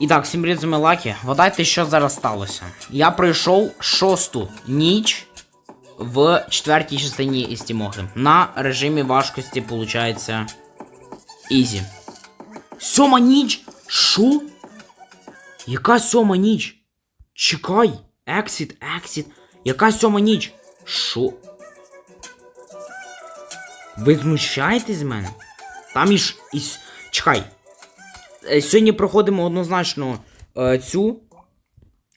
І так, всім привіт, з вами Лакі. Вгадайте, що зараз сталося. Я пройшов шосту ніч в четвертій частині із Тімохи. На режимі важкості, виходить, Ізі. Сьома ніч? Шо? Яка сьома ніч? Чекай. Ексіт, ексіт. Яка сьома ніч? Шо? Ви знущаєтесь з мене? Там іж із. Чекай. Е, Сьогодні проходимо однозначно е, цю.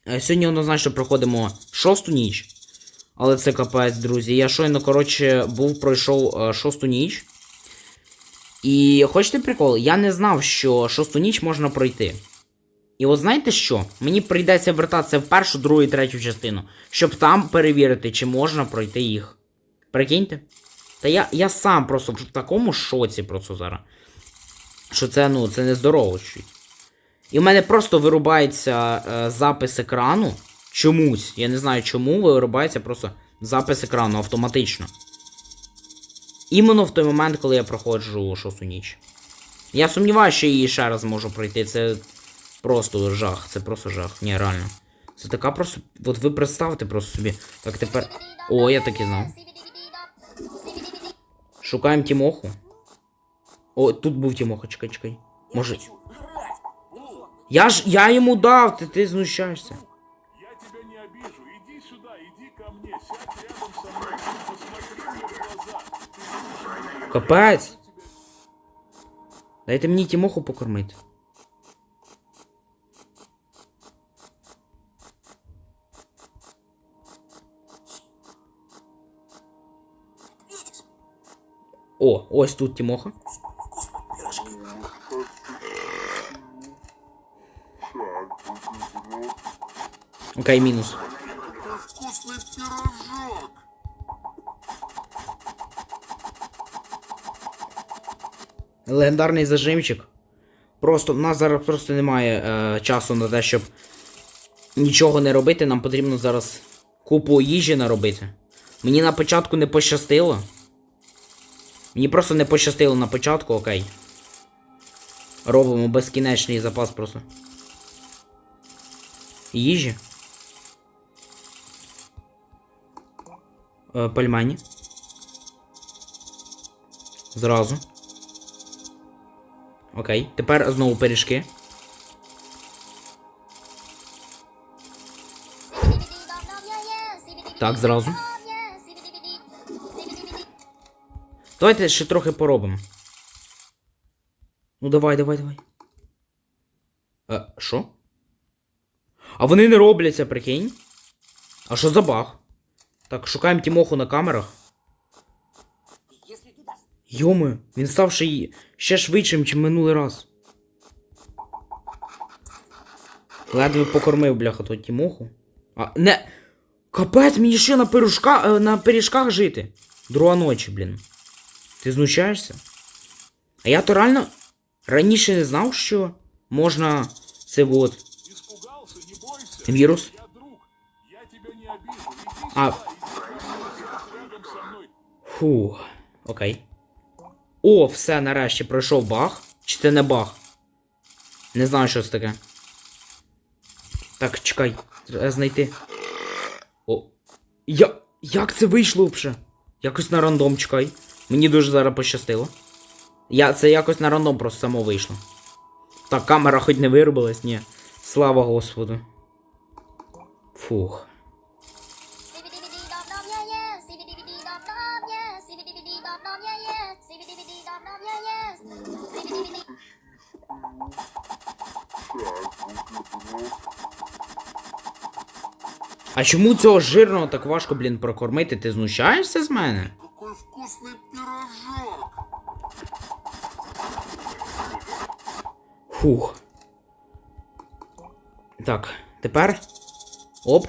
Е, Сьогодні однозначно проходимо шосту ніч. Але це капець, друзі. Я щойно, коротше, був, пройшов шосту ніч. І хочете прикол? Я не знав, що шосту ніч можна пройти. І от знаєте що? Мені прийдеться вертатися в першу, другу і третю частину, щоб там перевірити, чи можна пройти їх. Прикиньте? Та я, я сам просто в такому шоці просто зараз. Що це, ну, це нездорово чуть. І в мене просто вирубається е, запис екрану. Чомусь. Я не знаю чому, вирубається просто запис екрану автоматично. Іменно в той момент, коли я проходжу шосту ніч. Я сумніваюся, що її ще раз можу пройти. Це просто жах. Це просто жах. Ні, реально. Це така просто. От ви представте просто собі. Так тепер. О, я так і знав. Шукаємо Тімоху. О, тут був Тімоха, чекай, чекай. Може. Я ж. Я йому дав, ти, ти знущаєшся. Я тебя не обижу. Иди сюда, иди ко мне, сядь рядом со мной, посмотри мне в глаза. Капець. Дайте мені Тімоху покормити. О, ось тут Тімоха. Окей, мінус. Легендарний зажимчик. Просто в нас зараз просто немає е, часу на те, щоб нічого не робити. Нам потрібно зараз купу їжі наробити. Мені на початку не пощастило. Мені просто не пощастило на початку, окей. Робимо безкінечний запас просто. Їжі. Пельмені. Зразу. Окей. Тепер знову пиріжки. Так, зразу. Давайте ще трохи поробимо. Ну давай, давай, давай. Е, що? А вони не робляться, прикинь? А що за баг? Так, шукаємо Тімоху на камерах. Йоми, він став ще, ще швидшим, ніж минулий раз. Ледве покормив, бляха, то Тімоху. А, не. Капець, мені ще на пиріжка, е, на пиріжках жити. Друга ночі, блін. Ти знущаєшся? А я то реально раніше не знав, що можна це от. Испугался, не. Вірус. А. Фу. Окей. О, все, нарешті пройшов баг. Чи це не баг? Не знаю, що це таке. Так, чекай. Треба знайти. О. Я. Як це вийшло взагалі? Якось на рандом, чекай. Мені дуже зараз пощастило. Я це якось на рандом просто само вийшло. Так, камера хоч не виробилась, ні. Слава Господу. Фух. А чому цього жирного так важко, блін, прокормити? Ти знущаєшся з мене? Какой вкусный пирожок. Фух. Так, тепер. Оп.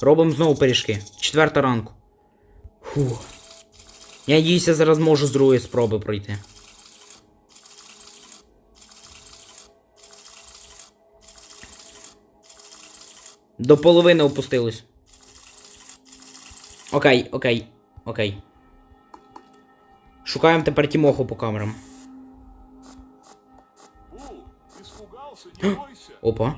Робимо знову пиріжки. Четверта ранку. Фух. Я надіюся, зараз можу з другої спроби пройти. До половини опустилось. Окей, окей, окей. Шукаємо тепер Тімоху по камерам. Опа.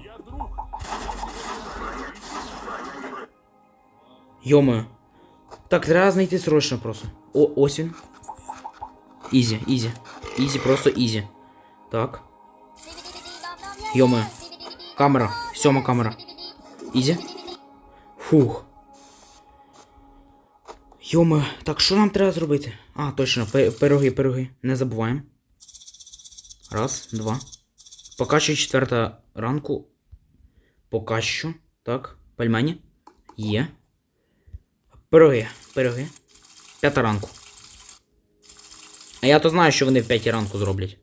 Йома. Так, треба знайти срочно просто. О, ось він. Ізі, ізі. Ізі, просто ізі. Так. Йома. Камера. Сьома камера. Ізі. Фух. Йома, так що нам треба зробити? А, точно, пироги, пироги. Не забуваємо. Раз, два. Поки що четверта ранку. Поки що. Так, пельмені. Є. Пироги, пироги. П'ята ранку. А я то знаю, що вони в п'ятій ранку зроблять.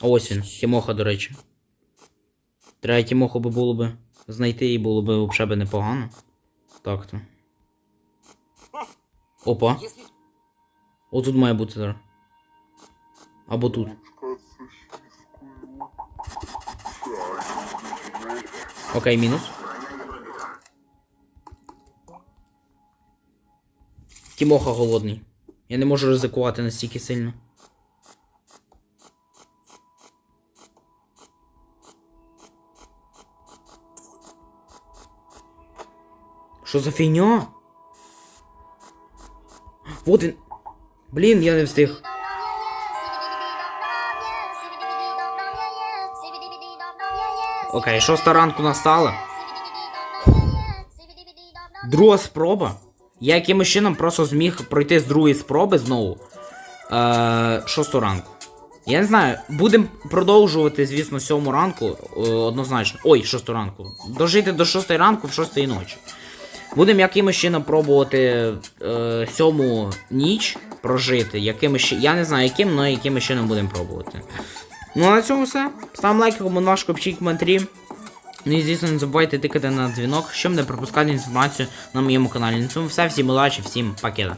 Ось він, Тімоха, до речі. Треба Тімоху би було би знайти і було би взагалі би непогано. Так то. Опа. Отут має бути зараз. Або тут. Окей, мінус. Тімоха голодний. Я не можу ризикувати настільки сильно. Що за фігня? Вот він. Блін, я не встиг. Окей, шоста ранку настала. Друга спроба. Я якимось чином просто зміг пройти з другої спроби знову. Е, шосту ранку. Я не знаю, будемо продовжувати, звісно, сьому ранку. е, однозначно. Ой, шосту ранку. Дожити до шостої ранку в шостої ночі. Будемо якимось чином пробувати е, сьому ніч прожити. Якимось Я не знаю яким, але якимось чином будемо пробувати. Ну а на цьому все. Ставимо лайки, коментар, пишіть коментарі. Ну і звісно, не забувайте тикати на дзвінок, щоб не пропускати інформацію на моєму каналі. На цьому все, всім удачі, всім пакета.